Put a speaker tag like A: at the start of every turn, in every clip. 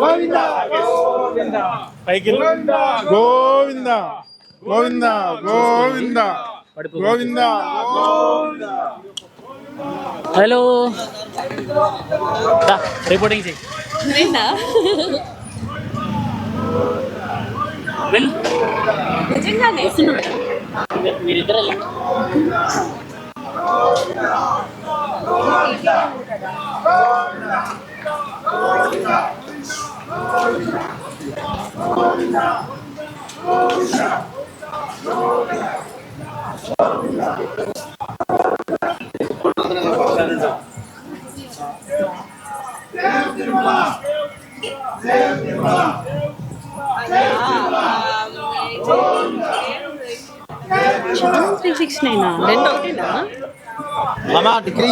A: గోవింద
B: పైకి Govinda Govinda. Govinda Govinda.
C: Hello. Reporting చేయి.
D: నిజంగానే?
C: మీరిద్దరే
D: త్రీ సిక్స్ నైన్ రెండు ఒకటేనా
A: మామా డిగ్రీ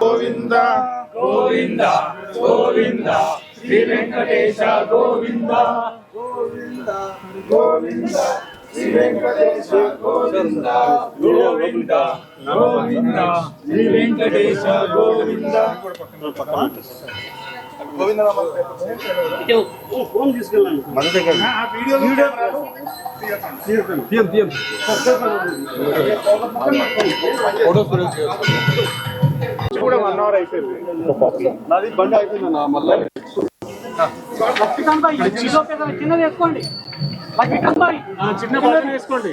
B: గోవింద
E: గోవింద. గోవింద. శ్రీ వెంకటేశ గోవింద. గోవింద. శ్రీ వెంకటేశ గోవింద. గోవింద. గోవింద శ్రీ వెంకటేశ గోవింద
B: కూడా వన్ అవర్ అయిపోయింది.
A: నాది బండి అయిపోయిందన్న మళ్ళీ.
B: చిన్న బాగా వేసుకోండి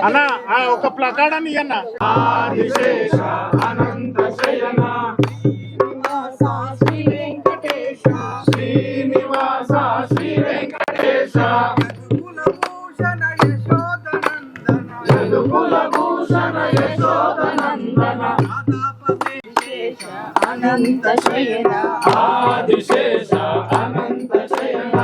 B: అన్న ఆ ఒక ప్లకార్డ్ అని అన్న
E: ఆదిశేష అనంత శయన శ్రీనివాస శ్రీ వెంకటేశ యదుకుల భూషణ యశోదనందన
D: అనంత శయన
E: ఆదిశేష అనంత శయన.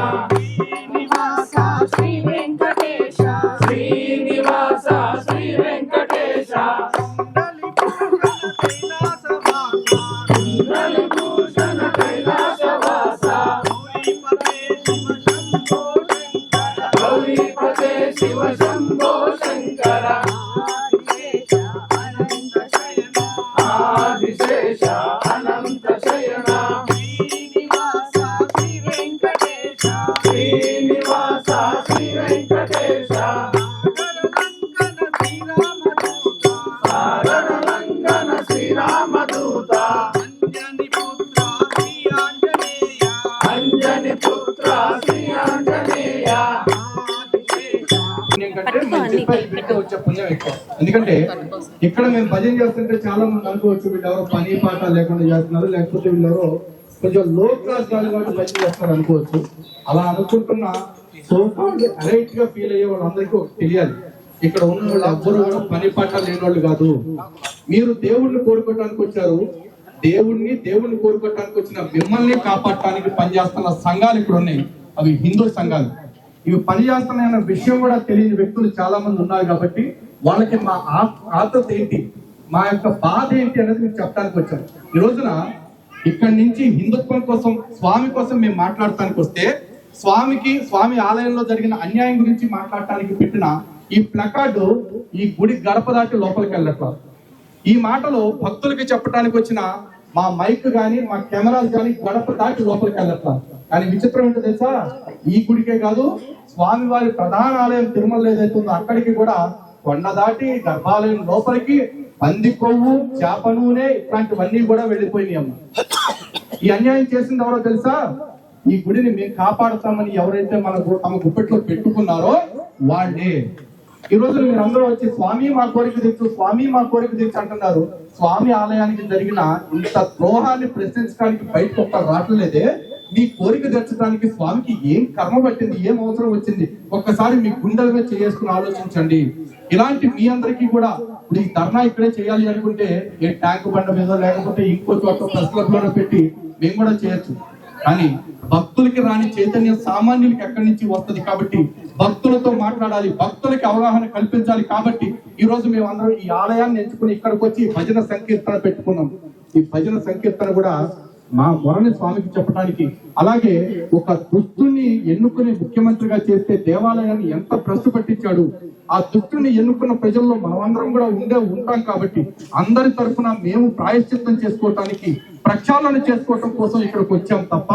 F: వచ్చే పుణ్యం ఎక్కువ. ఎందుకంటే ఇక్కడ మేము భజన చేస్తుంటే చాలా మంది అనుకోవచ్చు వీళ్ళు ఎవరో పని పాట లేకుండా చేస్తున్నారు. లేకపోతే వీళ్ళెవరో కొంచెం లో క్లాస్ వాళ్ళు కాబట్టి భజన చేస్తారు అనుకోవచ్చు. అలా అనుకుంటున్న సో రైట్గా ఫీల్ అయ్యే వాళ్ళందరికీ తెలియాలి. ఇక్కడ ఉన్న వాళ్ళు ఎవ్వరు కూడా పని పాట లేని వాళ్ళు కాదు. మీరు దేవుణ్ణి కోరుకోవడానికి వచ్చారు. దేవుణ్ణి దేవుణ్ణి కోరుకోవడానికి వచ్చిన మిమ్మల్ని కాపాడటానికి పనిచేస్తున్న సంఘాలు ఇక్కడ ఉన్నాయి. అవి హిందూ సంఘాలు. ఇవి పనిచేస్తున్నాయన్న విషయం కూడా తెలియని వ్యక్తులు చాలా మంది ఉన్నారు కాబట్టి వాళ్ళకి మా ఆ- ఆతృత ఏంటి? మా యొక్క బాధ ఏంటి అనేది మీకు చెప్పడానికి వచ్చాం. ఈ రోజున ఇక్కడి నుంచి హిందుత్వం కోసం స్వామి కోసం మేము మాట్లాడటానికి వస్తే స్వామికి స్వామి ఆలయంలో జరిగిన అన్యాయం గురించి మాట్లాడటానికి పెట్టిన ఈ ప్లకార్డు ఈ గుడి గడప దాటి లోపలికి వెళ్ళట్లా. ఈ మాటలు భక్తులకి చెప్పడానికి వచ్చిన మా మైక్ కానీ మా కెమెరాలు కానీ గడప దాటి లోపలికి వెళ్ళట్లా. కానీ విచిత్రం ఏంటో తెలుసా? ఈ గుడికే కాదు స్వామి వారి ప్రధాన ఆలయం తిరుమల ఏదైతే ఉందో అక్కడికి కూడా కొండ దాటి గర్భాలయం లోపలికి పంది కొవ్వు చేప నూనె ఇట్లాంటివన్నీ కూడా వెళ్ళిపోయినాయి అమ్మ. ఈ అన్యాయం చేసింది ఎవరో తెలుసా? ఈ గుడిని మేము కాపాడుతామని ఎవరైతే మన తమ గుప్పెట్లో పెట్టుకున్నారో వాళ్ళే. ఈ రోజు మీరు అందరూ వచ్చి స్వామి మా కోరిక తెచ్చు స్వామి మా కోరిక తెచ్చు అంటున్నారు. స్వామి ఆలయానికి జరిగిన ఇంత ద్రోహాన్ని ప్రశ్నించడానికి బయటకు ఒక్క రావట్లేదే మీ కోరిక తెచ్చడానికి స్వామికి ఏం కర్మ పట్టింది ఏం అవసరం వచ్చింది ఒక్కసారి మీ గుండెల మీద చేసుకుని ఆలోచించండి. ఇలాంటి మీ అందరికీ కూడా ఇప్పుడు ఈ ధర్నా ఇక్కడే చేయాలి అనుకుంటే ఏ ట్యాంక్ బండ మీద లేకపోతే ఇంకో చోట ప్రెస్ క్లబ్ పెట్టి మేము కూడా చేయొచ్చు. కానీ భక్తులకి రాని చైతన్యం సామాన్యులకి ఎక్కడి నుంచి వస్తుంది కాబట్టి భక్తులతో మాట్లాడాలి భక్తులకి అవగాహన కల్పించాలి కాబట్టి ఈ రోజు మేము అందరం ఈ ఆలయాన్ని ఎంచుకుని ఇక్కడికి వచ్చి భజన సంకీర్తన పెట్టుకున్నాం. ఈ భజన సంకీర్తన కూడా మా మొరని స్వామికి చెప్పడానికి. అలాగే ఒక దుస్తుని ఎన్నుకుని ముఖ్యమంత్రిగా చేస్తే దేవాలయాన్ని ఎంత భ్రష్టు పట్టించాడు. ఆ దుస్తుని ఎన్నుకున్న ప్రజల్లో మనమందరం కూడా ఉండే ఉంటాం కాబట్టి అందరి తరఫున మేము ప్రాయశ్చిత్తం చేసుకోవటానికి ప్రక్షాళన చేసుకోవటం కోసం ఇక్కడికి వచ్చాం తప్ప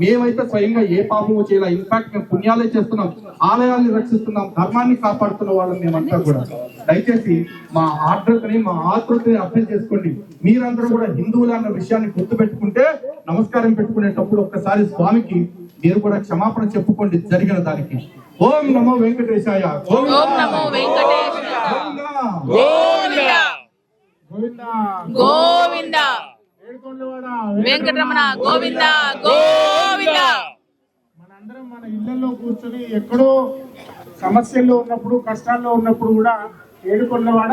F: మేమైతే స్వయంగా ఏ పాపము చేయాలి. ఇన్ఫాక్ట్ మేము పుణ్యాలే చేస్తున్నాం. ఆలయాన్ని రక్షిస్తున్నాం. ధర్మాన్ని కాపాడుతున్న వాళ్ళం మేమంతా కూడా. దయచేసి మా ఆర్ద్రతని మా ఆతృతని అర్థం చేసుకోండి. మీరందరూ కూడా హిందువులు అన్న విషయాన్ని గుర్తుపెట్టుకుంటే నమస్కారం పెట్టుకునేటప్పుడు ఒక్కసారి స్వామికి మీరు కూడా క్షమాపణ చెప్పుకోండి జరిగిన దానికి. ఓం నమో వెంకటేశాయ.
D: ఓం నమో వెంకటేశ
F: గోవిందా.
B: గోవింద.
D: వెంకటరమణ గోవింద గోవింద!
B: మనందరం మన ఇళ్ళలో కూర్చొని ఎక్కడో సమస్యల్లో ఉన్నప్పుడు కష్టాల్లో ఉన్నప్పుడు కూడా ఏడు కొండలవాడ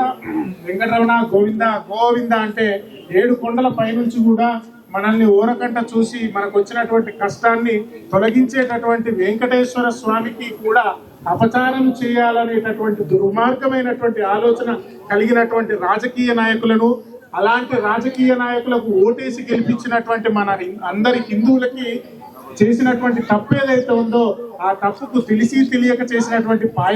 B: వెంకటరమణ గోవింద గోవింద అంటే ఏడు కొండల పైనుంచి కూడా మనల్ని ఊరకంట చూసి మనకు వచ్చినటువంటి కష్టాన్ని తొలగించేటటువంటి వెంకటేశ్వర స్వామికి కూడా అపచారం చేయాలనేటటువంటి దుర్మార్గమైనటువంటి ఆలోచన కలిగినటువంటి రాజకీయ నాయకులను అలాంటి రాజకీయ నాయకులకు ఓటేసి గెలిపించినటువంటి మన అందరి హిందువులకి చేసినటువంటి తప్పు ఏదైతే ఉందో ఆ తప్పుకు తెలిసి తెలియక చేసినటువంటి పాయ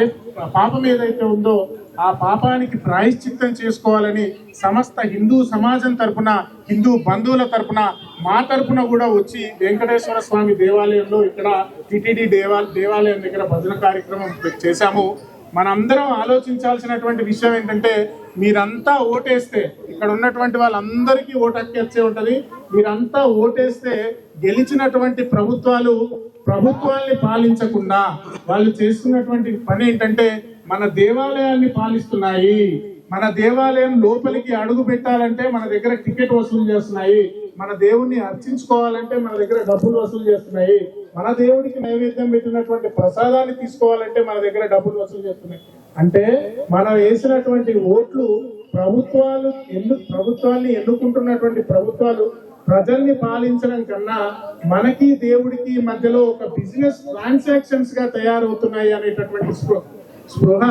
B: పాపం ఏదైతే ఉందో ఆ పాపానికి ప్రాయశ్చిత్తం చేసుకోవాలని సమస్త హిందూ సమాజం తరపున హిందూ బంధువుల తరపున మా తరపున కూడా వచ్చి వెంకటేశ్వర స్వామి దేవాలయంలో ఇక్కడ టిటిడి దేవా దేవాలయం దగ్గర భజన కార్యక్రమం చేశాము. మనందరం ఆలోచించాల్సినటువంటి విషయం ఏంటంటే మీరంతా ఓటేస్తే ఇక్కడ ఉన్నటువంటి వాళ్ళందరికీ ఓటు హక్కు ఉంటుంది. మీరంతా ఓటేస్తే గెలిచినటువంటి ప్రభుత్వాలు ప్రభుత్వాల్ని పాలించకుండా వాళ్ళు చేస్తున్నటువంటి పని ఏంటంటే మన దేవాలయాల్ని పాలిస్తున్నాయి. మన దేవాలయం లోపలికి అడుగు పెట్టాలంటే మన దగ్గర టికెట్ వసూలు చేస్తున్నాయి. మన దేవుణ్ణి అర్చించుకోవాలంటే మన దగ్గర డబ్బులు వసూలు చేస్తున్నాయి. మన దేవుడికి నైవేద్యం పెట్టినటువంటి ప్రసాదాన్ని తీసుకోవాలంటే మన దగ్గర డబ్బులు వసూలు చేస్తున్నాయి. అంటే మనం వేసినటువంటి ఓట్లు ప్రభుత్వాలు ఎన్ను ప్రభుత్వాన్ని ఎన్నుకుంటున్నటువంటి ప్రభుత్వాలు ప్రజల్ని పాలించడం కన్నా మనకి దేవుడికి మధ్యలో ఒక బిజినెస్ ట్రాన్సాక్షన్స్గా తయారవుతున్నాయి అనేటటువంటి స్పృహ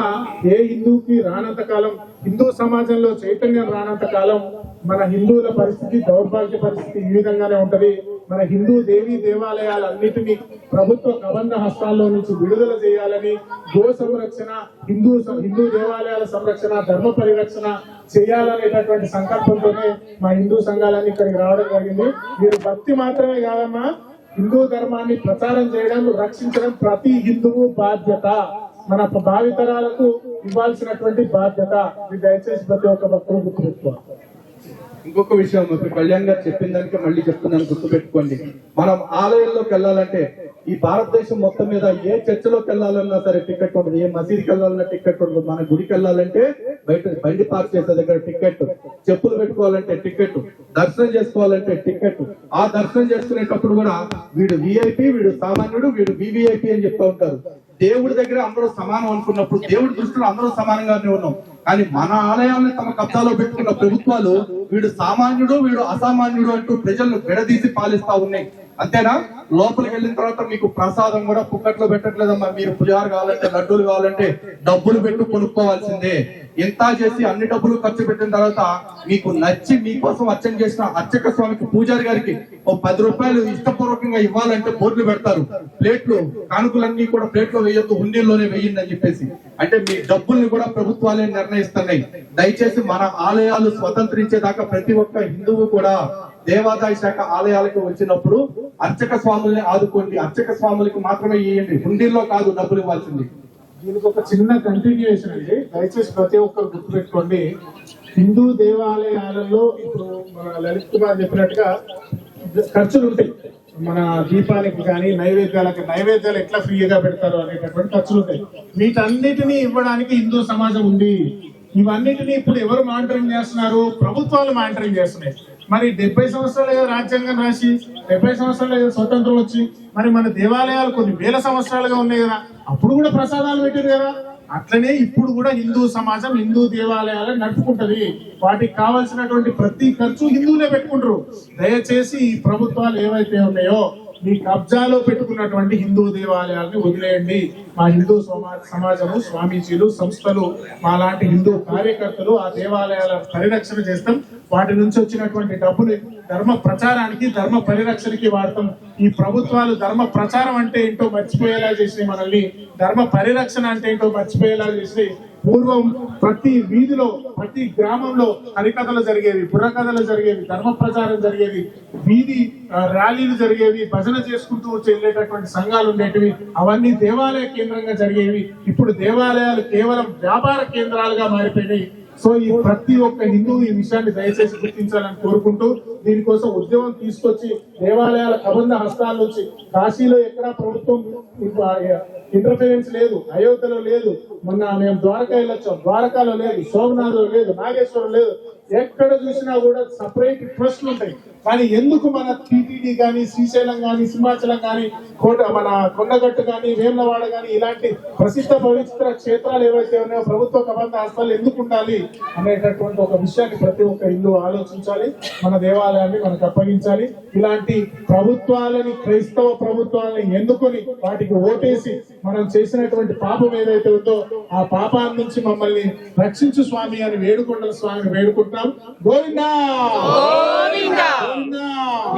B: ఏ హిందూకి రానంత కాలం హిందూ సమాజంలో చైతన్యం రానంత కాలం మన హిందువుల పరిస్థితి దౌర్భాగ్య పరిస్థితి ఈ విధంగానే ఉంటది. మన హిందూ దేవీ దేవాలయాలన్నిటినీ ప్రభుత్వ కబంధ హస్తాల్లో నుంచి విడుదల చేయాలని గో సంరక్షణ హిందూ హిందూ దేవాలయాల సంరక్షణ ధర్మ పరిరక్షణ చేయాలనేటటువంటి సంకల్పంతోనే మా హిందూ సంఘాలన్నీ ఇక్కడికి రావడం జరిగింది. మీరు భక్తి మాత్రమే కాదమ్మా హిందూ ధర్మాన్ని ప్రచారం చేయడం రక్షించడం ప్రతి హిందువు బాధ్యత. మన భావితరాలకు ఇవ్వాల్సినటువంటి బాధ్యత. ఇది దయచేసి ప్రతి ఒక్క భక్తులు గుర్తుపెట్టుకోవాలి
F: ఇంకొక విషయం ఇప్పుడు కళ్యాణ్ గారు చెప్పిన దానికి మళ్ళీ చెప్తున్నాను గుర్తుపెట్టుకోండి. మనం ఆలయంలోకి వెళ్ళాలంటే ఈ భారతదేశం మొత్తం మీద ఏ చర్చిలోకి వెళ్ళాలన్నా సరే టికెట్ ఉండదు ఏ మసీద్కి వెళ్ళాలన్నా టికెట్ ఉండదు. మన గుడికి వెళ్ళాలంటే బయట బండి పార్క్ చేసే దగ్గర టికెట్ చెప్పులు పెట్టుకోవాలంటే టికెట్ దర్శనం చేసుకోవాలంటే టికెట్. ఆ దర్శనం చేసుకునేటప్పుడు కూడా వీడు విఐపి వీడు సామాన్యుడు వీడు వివిఐపి అని చెప్తా ఉంటారు. దేవుడి దగ్గర అందరూ సమానం అనుకున్నప్పుడు దేవుడి దృష్టిలో అందరూ సమానంగానే ఉన్నాం. కానీ మన ఆలయాల్ని తమ కబ్జాలో పెట్టుకున్న ప్రభుత్వాలు వీడు సామాన్యుడు వీడు అసామాన్యుడు అంటూ ప్రజలను విడదీసి పాలిస్తా ఉన్నాయి. అంతేనా? లోపలికి వెళ్ళిన తర్వాత మీకు ప్రసాదం కూడా పుక్కట్లో పెట్టట్లేదమ్మా. మీరు పులిహారు కావాలంటే లడ్డూలు కావాలంటే డబ్బులు పెట్టు కొనుక్కోవాల్సిందే. ఇంత చేసి అన్ని డబ్బులు ఖర్చు పెట్టిన తర్వాత మీకు నచ్చి మీకోసం అర్చన చేసిన అర్చక స్వామికి పూజారి గారికి ఓ పది రూపాయలు ఇష్టపూర్వకంగా ఇవ్వాలంటే బోర్డులు పెడతారు. ప్లేట్లు కానుకలన్నీ కూడా ప్లేట్లో వేయొద్దు హుండీల్లోనే వేయండి అని చెప్పేసి. అంటే మీ డబ్బుల్ని కూడా ప్రభుత్వాలే నిర్ణయిస్తున్నాయి. దయచేసి మన ఆలయాలు స్వతంత్రించేదాకా ప్రతి ఒక్క హిందువు కూడా దేవాదాయ శాఖ ఆలయాలకు వచ్చినప్పుడు అర్చక స్వాముల్ని ఆదుకోండి. అర్చక స్వాములకి మాత్రమే ఇవ్వండి హుండీల్లో కాదు డబ్బులు ఇవ్వాల్సింది.
B: దీనికి ఒక చిన్న కంటిన్యూషన్ అండి. దయచేసి ప్రతి ఒక్కరు గుర్తుపెట్టుకోండి. హిందూ దేవాలయాలలో ఇప్పుడు మన లలిత్ కుమార్ చెప్పినట్టుగా ఖర్చులు ఉంటాయి. మన దీపానికి కానీ నైవేద్యాలకు నైవేద్యాలు ఎట్లా ఫ్రీగా పెడతారు అనేటటువంటి ఖర్చులు ఉంటాయి. వీటన్నిటినీ ఇవ్వడానికి హిందూ సమాజం ఉంది. ఇవన్నిటిని ఇప్పుడు ఎవరు మానిటరింగ్ చేస్తున్నారు? ప్రభుత్వాలు మానిటరింగ్ చేస్తున్నాయి. మరి డెబ్బై సంవత్సరాలు ఏదో రాజ్యాంగం రాసి డెబ్బై సంవత్సరాలు ఏదో స్వతంత్రం వచ్చి మరి మన దేవాలయాలు కొన్ని వేల సంవత్సరాలుగా ఉన్నాయి కదా అప్పుడు కూడా ప్రసాదాలు పెట్టారు కదా. అట్లనే ఇప్పుడు కూడా హిందూ సమాజం హిందూ దేవాలయాలను నడుపుకుంటది. వాటికి కావాల్సినటువంటి ప్రతి ఖర్చు హిందువులే పెట్టుకుంటారు. దయచేసి ఈ ప్రభుత్వాలు ఏవైతే ఉన్నాయో మీ కబ్జాలో పెట్టుకున్నటువంటి హిందూ దేవాలయాల్ని వదిలేయండి. మా హిందూ సమాజము స్వామీజీలు సంస్థలు మా లాంటి హిందూ కార్యకర్తలు ఆ దేవాలయాల పరిరక్షణ చేస్తాం. వాటి నుంచి వచ్చినటువంటి డబ్బులు ధర్మ ప్రచారానికి ధర్మ పరిరక్షణకి వాడతాం. ఈ ప్రభుత్వాలు ధర్మ ప్రచారం అంటే ఏంటో మర్చిపోయేలా చేసి మనల్ని. ధర్మ పరిరక్షణ అంటే ఏంటో మర్చిపోయేలా చేసి పూర్వం ప్రతి వీధిలో ప్రతి గ్రామంలో హరికథలు జరిగేవి బుర్రకథలు జరిగేవి ధర్మ ప్రచారం జరిగేది వీధి ర్యాలీలు జరిగేవి భజన చేసుకుంటూ చెల్లేటటువంటి వెళ్ళేటటువంటి సంఘాలు ఉండేటివి. అవన్నీ దేవాలయ కేంద్రంగా జరిగేవి. ఇప్పుడు దేవాలయాలు కేవలం వ్యాపార కేంద్రాలుగా మారిపోయినాయి. సో ఈ ప్రతి ఒక్క హిందూ ఈ విషయాన్ని దయచేసి గుర్తించాలని కోరుకుంటూ దీనికోసం ఉద్యమం తీసుకొచ్చి దేవాలయాల కబంధ హస్తాల నుంచి కాశీలో ఎక్కడా ప్రభుత్వం ఇంటర్ఫిరెన్స్ లేదు అయోధ్యలో లేదు. మొన్న మేము ద్వారకా వెళ్ళొచ్చాం. ద్వారకాలో లేదు సోమనాథ్లో లేదు నాగేశ్వరం లేదు. ఎక్కడ చూసినా కూడా సపరేట్ ట్రస్ట్లు ఉంటాయి. కానీ ఎందుకు మన టీటీడీ కానీ శ్రీశైలం కానీ సింహాచలం కానీ కోట మన కొండగట్టు కానీ వేములవాడ కానీ ఇలాంటి ప్రసిద్ధ పవిత్ర క్షేత్రాలు ఏవైతే ఉన్నాయో ప్రభుత్వ కబంధ హస్తాలు ఎందుకు ఉండాలి అనేటటువంటి ఒక విషయాన్ని ప్రతి ఒక్క ఇల్లు ఆలోచించాలి. మన దేవాలయాన్ని మనకు అప్పగించాలి. ఇలాంటి ప్రభుత్వాలని క్రైస్తవ ప్రభుత్వాలని ఎన్నుకొని వాటికి ఓటేసి మనం చేసినటువంటి పాపం ఏదైతే ఉందో ఆ పాపాల నుంచి మమ్మల్ని రక్షించు స్వామి అని వేడుకొండల స్వామి వేడుకుంటున్నాం. గోవిందా!
D: గోవిందా!
B: గోవిందా!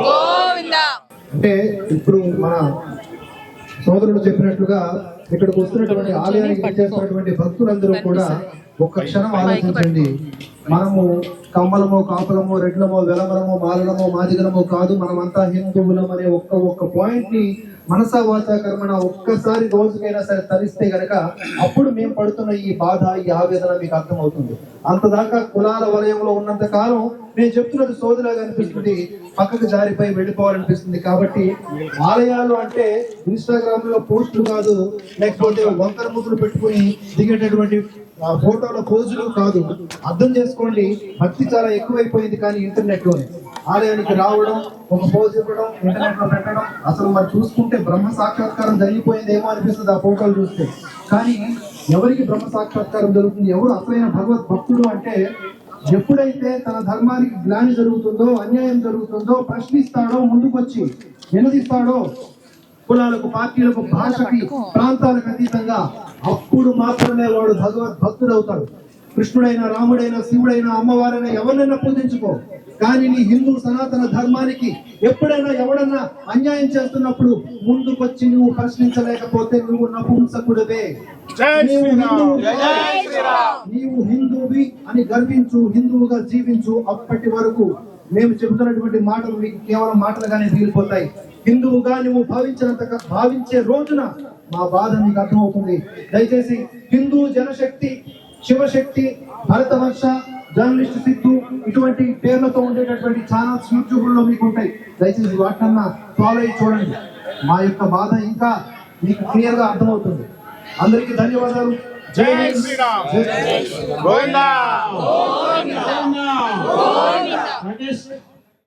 D: గోవిందా!
G: అంటే ఇప్పుడు మన సోదరుడు చెప్పినట్లుగా ఇక్కడికి వస్తున్నటువంటి ఆలయానికి చేస్తున్నటువంటి భక్తులందరూ కూడా ఒక్క క్షణం ఆలోచించండి. మనము కమ్మలమో కాపులమో రెడ్లమో వెలమలమో మాలనమో మాదిగలమో కాదు మనమంతా హిందువులం అనే ఒక్క ఒక్క పాయింట్ని మనసా వాచా కర్మణ ఒక్కసారి రోజుకైనా సరే తరిస్తే గనక అప్పుడు మేము పడుతున్న ఈ బాధ ఈ ఆవేదన మీకు అర్థమవుతుంది. అంతదాకా కులాల వలయంలో ఉన్నంత కాలం నేను చెప్తున్నది సోదరులాగా అనిపిస్తుంది. పక్కకు జారిపోయి వెళ్ళిపోవాలనిపిస్తుంది. కాబట్టి ఆలయాలు అంటే ఇన్స్టాగ్రామ్లో పోస్టులు కాదు లేకపోతే వంకర ముద్దులు పెట్టుకుని దిగేటటువంటి ఫోటోల పోజులు కాదు. అర్థం చేసుకోండి భక్తి చాలా ఎక్కువైపోయింది కానీ ఇంటర్నెట్లోనే ఆలయానికి రావడం ఒక పోజ్ ఇవ్వడం ఇంటర్నెట్లో పెట్టడం అసలు మరి చూసుకుంటే బ్రహ్మ సాక్షాత్కారం జరిగిపోయిందేమో అనిపిస్తుంది ఆ ఫోటోలు చూస్తే. కానీ ఎవరికి బ్రహ్మ సాక్షాత్కారం జరుగుతుంది? ఎవరు అసలైన భగవద్ భక్తుడు అంటే ఎప్పుడైతే తన ధర్మానికి గ్లాని జరుగుతుందో అన్యాయం జరుగుతుందో ప్రశ్నిస్తాడో ముందుకొచ్చి నిలదీస్తాడో కులాలకు పార్టీలకు భాషకి ప్రాంతాలకు అతీతంగా అప్పుడు మాత్రమే వాడు భగవద్ భక్తుడు అవుతాడు. కృష్ణుడైనా రాముడైనా శివుడైనా అమ్మవారైనా ఎవరినైనా పూజించుకో. కానీ నీ హిందూ సనాతన ధర్మానికి ఎప్పుడైనా ఎవడన్నా అన్యాయం చేస్తున్నప్పుడు ముందుకొచ్చి నువ్వు ప్రశ్నించలేకపోతే నువ్వు నపుంసకుడివే.
B: జై
G: నీవు హిందువు అని గర్వించు హిందువుగా జీవించు అప్పటి వరకు. మేము చెబుతున్నటువంటి మాటలు మీకు కేవలం మాటలుగానే మిగిలిపోతాయి. హిందువుగా నువ్వు భావించినంత భావించే రోజున మా బాధ నీకు అర్థమవుతుంది. దయచేసి హిందూ జనశక్తి శివశక్తి భరతవర్ష జర్నలిస్ట్ సిద్ధు ఇటువంటి పేర్లతో ఉండేటటువంటి ఛానల్స్ యూట్యూబ్లో మీకు ఉంటాయి. దయచేసి వాటినన్నా ఫాలో అయ్యి చూడండి. మా యొక్క బాధ ఇంకా మీకు క్లియర్గా అర్థమవుతుంది. అందరికీ ధన్యవాదాలు.
B: జై శ్రీరామ్. గోవిందా. గోవిందా. రాకేష్